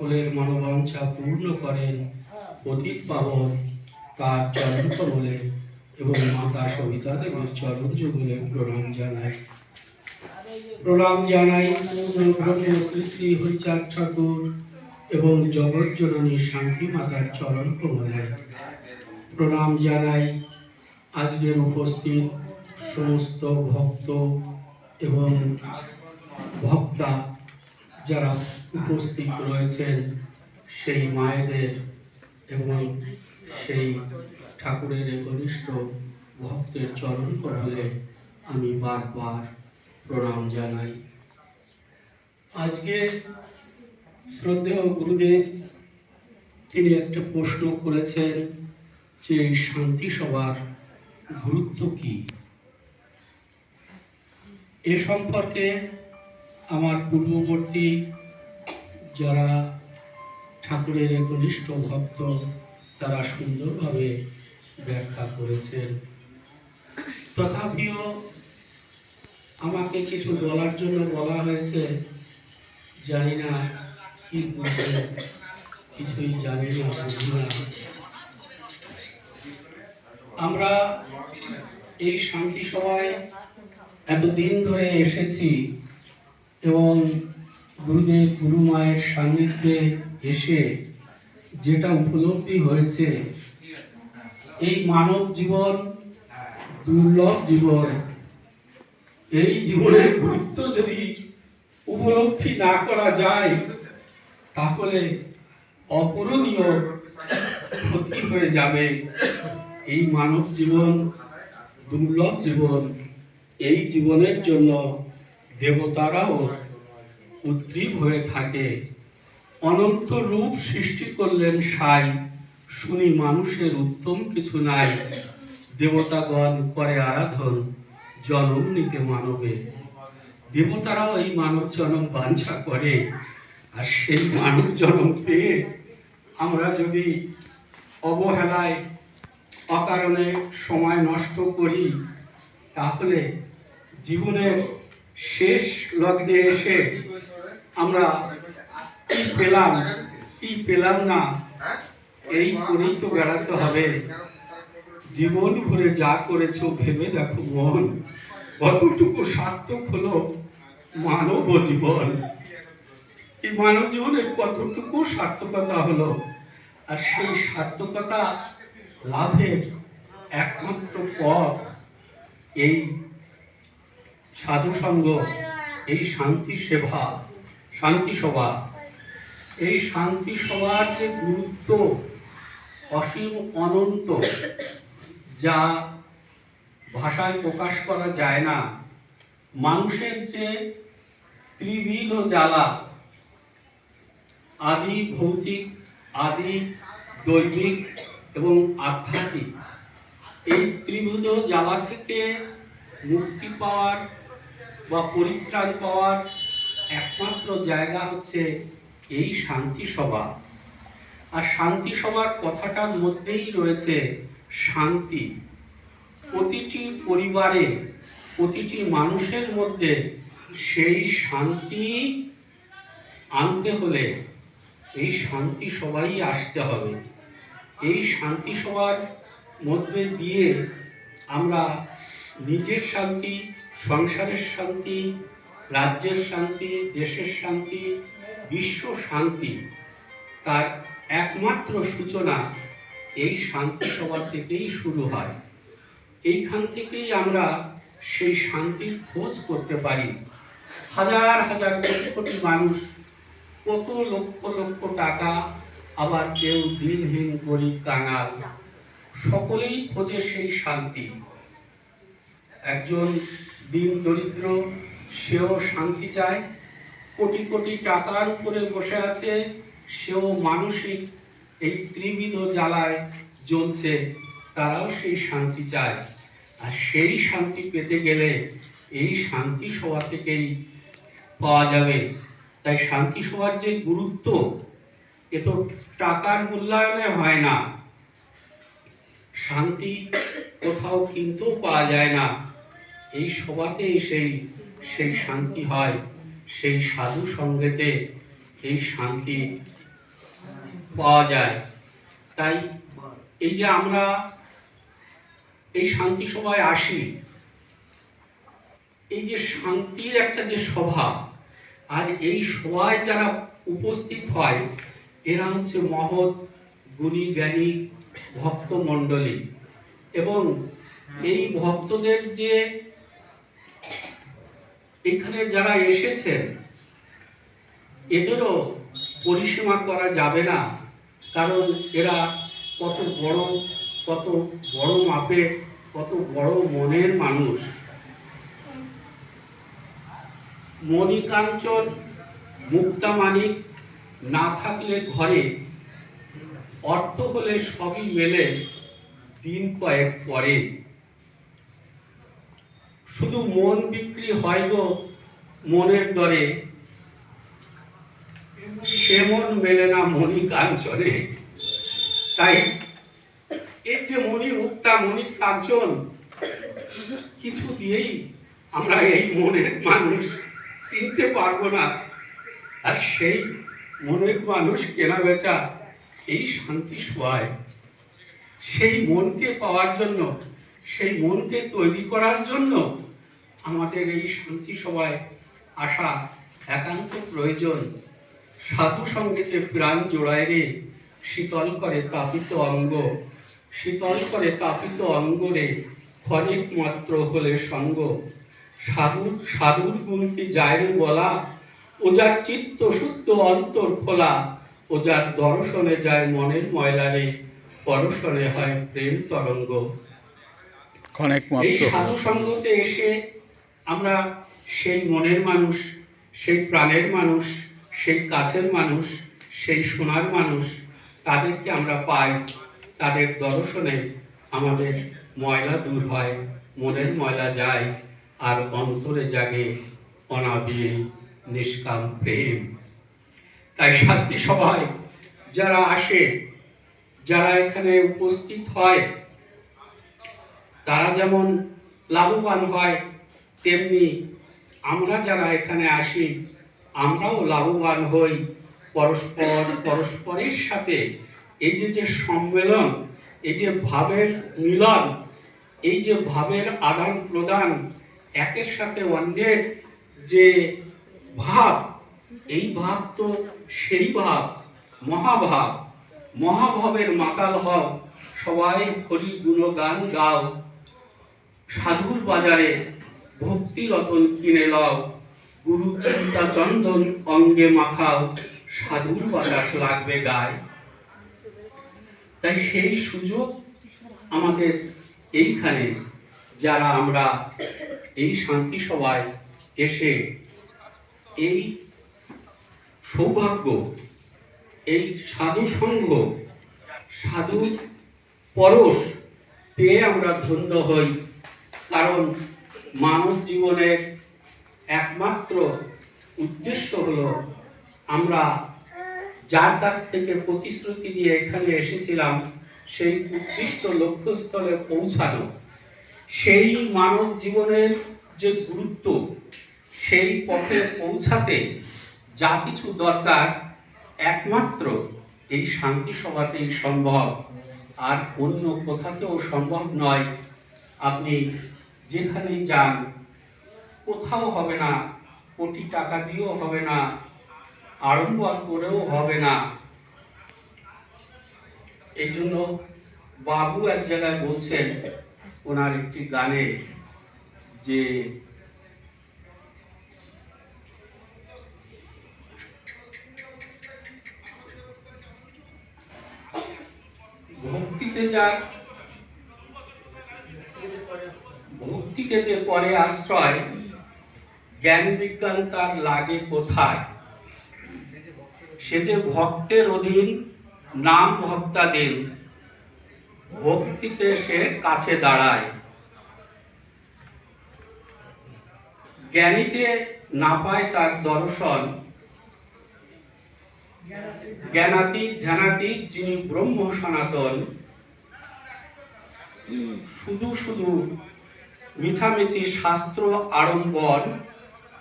সকলের মনোবাঞ্ছা পূর্ণ করেন। অতীত পাবন তার চরণ কমলে এবং মাতা সবিতা দেবীর চরণ যুগলে প্রণাম জানাই প্রণাম জানাই পূর্ণব্রহ্ম শ্রী শ্রী হরিচাঁদ ঠাকুর এবং জগৎ জননী শান্তি মাতার চরণ কমলে। প্রণাম জানাই আজকের উপস্থিত সমস্ত ভক্ত এবং ভক্তা যারা উপস্থিত রয়েছেন, সেই মায়েদের এবং সেই ঠাকুরের ঘনিষ্ঠ ভক্তের চরণ কমলে আমি বারবার প্রণাম জানাই। আজকে শ্রদ্ধেয় গুরুদেব, তিনি একটা প্রশ্ন করেছেন যে শান্তি সভার গুরুত্ব কি? এ সম্পর্কে আমার পূর্ববর্তী যারা ঠাকুরের একনিষ্ঠ ভক্ত, তারা সুন্দরভাবে ব্যাখ্যা করেছেন। তথাপিও আমাকে কিছু বলার জন্য বলা হয়েছে, জানি না কি বলব কিছুই জানি না, বুঝি না। আমরা এই শান্তি সভায় এতদিন ধরে এসেছি এবং গুরুদেব গুরু মায়ের সান্নিধ্যে এসে যেটা উপলব্ধি হয়েছে, এই মানব জীবন, দুর্লভ জীবন, এই জীবনের গুরুত্ব যদি উপলব্ধি না করা যায়, তাহলে অপূরণীয় ক্ষতি হয়ে যাবে। এই মানব জীবন, দুর্লভ জীবন, এই জীবনের জন্য দেবতারাও উদ্গ্রীব হয়ে থাকে। অনন্ত রূপ সৃষ্টি করলেন সাই, শুনি মানুষের উত্তম কিছু নাই। দেবতাগণ করে আরাধন, জনম নিতে মানবে। দেবতারাও এই মানব জনম বাঞ্ছা করে, আর সেই মানব জনম পেয়ে আমরা যদি অবহেলায়, অকারণে সময় নষ্ট করি, তাহলে জীবনের শেষ লগ্নে এসে আমরা কি পেলাম কি পেলাম না, এই করেই তো বেড়াতে হবে। জীবন ভরে যা করেছ ভেবে দেখো মন, কতটুকু সার্থক হলো মানব জীবন। এই মানব জীবনের কতটুকু সার্থকতা হলো, আর সেই সার্থকতা লাভের একমাত্র পথ এই সাধুসঙ্গ, এই শান্তি সেবা, শান্তি সভা। এই শান্তি সভার যে গুরুত্ব অসীম অনন্ত, যা ভাষায় প্রকাশ করা যায় না, মানুষের যে ত্রিবিধ জ্বালা, আদি ভৌতিক, আদি দৈবিক এবং আধ্যাত্মিক, এই ত্রিভুজ জ্বালা থেকে মুক্তি পাওয়ার বা পরিত্রাণ পাওয়ার একমাত্র জায়গা হচ্ছে এই শান্তি সভা। আর শান্তি সভার কথাটার মধ্যেই রয়েছে শান্তি। প্রতিটি পরিবারে, প্রতিটি মানুষের মধ্যে সেই শান্তি আনতে হলে এই শান্তি সবাই আসতে হবে। এই শান্তি সভার মধ্যে দিয়ে আমরা নিজের শান্তি, সংসারের শান্তি, রাজ্যের শান্তি, দেশের শান্তি, বিশ্ব শান্তি, তার একমাত্র সূচনা এই শান্তি সভা থেকেই শুরু হয়। এইখান থেকেই আমরা সেই শান্তির খোঁজ করতে পারি। হাজার হাজার কোটি কোটি মানুষ, কত লক্ষ লক্ষ টাকা, আবার কেউ দিনহীন গরিব কাঙাল। সকলেই খোঁজে সেই শান্তি। একজন দিন দরিদ্র, সেও শান্তি চায়, কোটি কোটি টাকার উপরে বসে আছে, সেও মানসিক এই ত্রিবিধ জ্বালায় জ্বলছে, তারাও সেই শান্তি চায়। আর সেই শান্তি পেতে গেলে এই শান্তি সভা থেকেই পাওয়া যাবে। তাই শান্তি সভার যে গুরুত্ব, এ তো টাকার মূল্যায়নে হয় না। শান্তি কোথাও কিনতেও পাওয়া যায় না। এই সভাতেই সেই সেই শান্তি হয়, সেই সাধু সঙ্গেতে এই শান্তি পাওয়া যায়। তাই এই যে আমরা এই শান্তি সভায় আসি, এই যে শান্তির একটা যে সভা, আর এই সভায় যারা উপস্থিত হয়, এরা হচ্ছে মহৎ গুণী জ্ঞানী ভক্ত মণ্ডলী। এবং এই ভক্তদের যে এখানে যারা এসেছেন, এদেরও পরিসীমা করা যাবে না, কারণ এরা কত বড় কত বড় মাপের, কত বড় মনের মানুষ। মণিকাঞ্চন মুক্তামানিক না থাকলে ঘরে অর্থ হলে সবই মেলে দিন কয়েক পরে। শুধু মন বিক্রি হয় মনের দরে। সে মন মেলে না মণি কাঞ্চনে। তাই এই যে মণি মুক্তা মণি কাঞ্চন, কিছু দিয়েই আমরা এই মনের মানুষ। কিনতে পারব না। আর সেই মনের মানুষ কেনা বেচা, এই শান্তি সোয়ায় সেই মনকে পাওয়ার জন্য, সেই মনকে তৈরি করার জন্য আমাদের এই শান্তি সভায় আসা একান্ত প্রয়োজন। সাধু সঙ্গীতে প্রাণ জোড়ায় রে শীতল করে তাপিত অঙ্গ। শীতল করে তাপিত অঙ্গ রে ক্ষণিক মাত্র হলে সঙ্গ। সাধু সাধুর গুণ কি যায় বলা? ও যার চিত্ত শুদ্ধ অন্তর খোলা ও যার দর্শনে যায় মনের ময়লারে পরশনে হয় প্রেম তরঙ্গ। এই সাধু সঙ্গতে এসে আমরা সেই মনের মানুষ, সেই প্রাণের মানুষ, সেই কাছের মানুষ, সেই সোনার মানুষ, তাদেরকে আমরা পাই, তাদের দর্শনে আমাদের ময়লা দূর হয়, মনের ময়লা যায়, আর অন্তরে জাগে অনাবিল, নিষ্কাম প্রেম। তাই শান্তি সভায় যারা আসে, যারা এখানে উপস্থিত হয়, তারা যেমন লাভবান হয় তেমনি আমরা যারা এখানে আসি, আমরাও লাভবান হই। পরস্পর, পরস্পরের সাথে এই যে যে সম্মেলন, এই যে ভাবের মিলন, এই যে ভাবের আদান প্রদান, একের সাথে অন্যের যে ভাব, এই ভাব তো সেই ভাব, মহাভাব। মহাভাবের মাতাল হও, সবাই হরি গুণগান গাও। সাধুর বাজারে ভক্তি রতন কিনে লও, গুরু চিন্তা চন্দন অঙ্গে মাখাও, সাধুর বাতাস লাগবে গায়। তাই সেই সুযোগ আমাদের এইখানে, যারা আমরা এই শান্তি সভায় এসে এই সৌভাগ্য, এই সাধু সংঘ সাধু পরশ পেয়ে আমরা ধন্য হই। কারণ মানব জীবনের একমাত্র উদ্দেশ্য হলো আমরা যার কাছ থেকে প্রতিশ্রুতি দিয়ে এখানে এসেছিলাম, সেই উদ্দিষ্ট লক্ষ্যস্থলে পৌঁছানো। সেই মানব জীবনের যে গুরুত্ব, সেই পথে পৌঁছাতে যা কিছু দরকার, একমাত্র এই শান্তি সভাতেই সম্ভব। আর অন্য কোথাতেও সম্ভব নয়। আপনি যেখানেই যান, কোথাও হবে না, কোটি টাকা দিয়েও হবে না, আড়ম্বর করেও হবে না। এই জন্য বাবু এক জায়গায় বলছেন, ওনার একটি গানে যে, ভক্তিতে যার ভক্তিকে যে পরে আশ্রয় জ্ঞান বিজ্ঞান তার লাগে কোথায়? সে যে ভক্তের অধীন, নাম ভক্তাধীন, ভক্তিতে সে কাছে দাঁড়ায়। জ্ঞানীতে না পায় তার দর্শন। জ্ঞানাতীত ধ্যানাতীত যিনি ব্রহ্ম সনাতন, শুধু শুধু মিছামিছি শাস্ত্র আড়ম্বর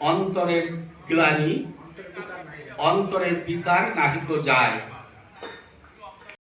অন্তরের গ্লানি অন্তরের বিকার নাহিক যায়।